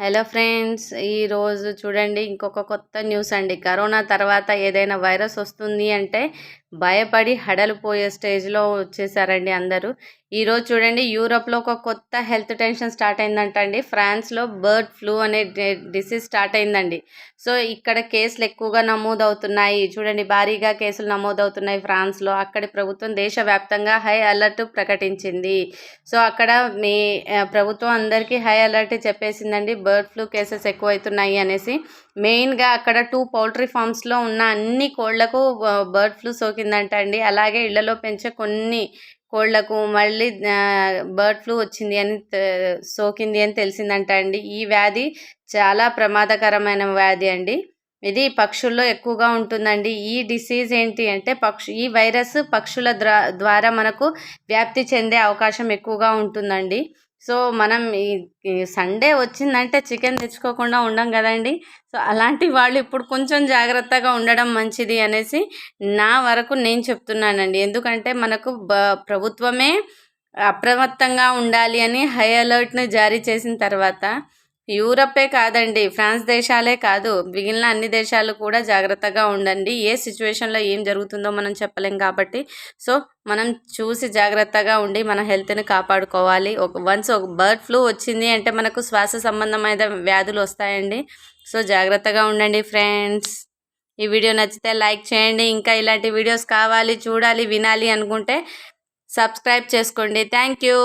Hello friends ఈరోజు చూడండి ఇంకొక కొత్త న్యూస్ అండి. కరోనా తర్వాత ఏదైనా వైరస్ వస్తుంది అంటే భయపడి హడలిపోయే స్టేజ్లో వచ్చేసారండి అందరూ. ఈరోజు చూడండి యూరోప్లో ఒక కొత్త హెల్త్ టెన్షన్ స్టార్ట్ అయిందంట అండి ఫ్రాన్స్లో బర్డ్ ఫ్లూ అనే డిసీజ్ స్టార్ట్ అయిందండి. సో ఇక్కడ కేసులు ఎక్కువగా నమోదవుతున్నాయి. చూడండి భారీగా కేసులు నమోదవుతున్నాయి ఫ్రాన్స్లో. అక్కడి ప్రభుత్వం దేశవ్యాప్తంగా హై అలర్ట్ ప్రకటించింది. సో అక్కడ మీ ప్రభుత్వం అందరికీ హై అలర్ట్ చెప్పేసిందండి బర్డ్ ఫ్లూ కేసెస్ ఎక్కువవుతున్నాయి అనేసి. మెయిన్గా అక్కడ టూ పౌల్ట్రీ ఫార్మ్స్లో ఉన్న అన్ని కోళ్ళకు బర్డ్ ఫ్లూ సోకిందంట అండి. అలాగే ఇళ్ళలో పెంచే కొన్ని కోళ్ళకు మళ్ళీ బర్డ్ ఫ్లూ వచ్చింది అని సోకింది అని తెలిసిందంట అండి. ఈ వ్యాధి చాలా ప్రమాదకరమైన వ్యాధి అండి. ఇది పక్షుల్లో ఎక్కువగా ఉంటుందండి. ఈ డిసీజ్ ఏంటి అంటే పక్షు ఈ వైరస్ పక్షుల ద్వారా మనకు వ్యాప్తి చెందే అవకాశం ఎక్కువగా ఉంటుందండి. సో మనం ఈ సండే వచ్చిందంటే చికెన్ తెచ్చుకోకుండా ఉండం కదండి. సో అలాంటి వాళ్ళు ఇప్పుడు కొంచెం జాగ్రత్తగా ఉండడం మంచిది అనేసి నా వరకు నేను చెప్తున్నానండి. ఎందుకంటే మనకు ప్రభుత్వమే అప్రమత్తంగా ఉండాలి అని హై అలర్ట్ని జారీ చేసిన తర్వాత యూరపే కాదండి ఫ్రాన్స్ దేశాలే కాదు. మిగిలిన అన్ని దేశాలు కూడా జాగ్రత్తగా ఉండండి. ఏ సిచ్యువేషన్లో ఏం జరుగుతుందో మనం చెప్పలేం కాబట్టి. సో మనం చూసి జాగ్రత్తగా ఉండి మన హెల్త్ని కాపాడుకోవాలి. ఒక వన్స్ ఒక బర్డ్ ఫ్లూ వచ్చింది అంటే మనకు శ్వాస సంబంధమైన వ్యాధులు వస్తాయండి. సో జాగ్రత్తగా ఉండండి ఫ్రెండ్స్. ఈ వీడియో నచ్చితే లైక్ చేయండి. ఇంకా ఇలాంటి వీడియోస్ కావాలి చూడాలి వినాలి అనుకుంటే సబ్స్క్రైబ్ చేసుకోండి. Thank you.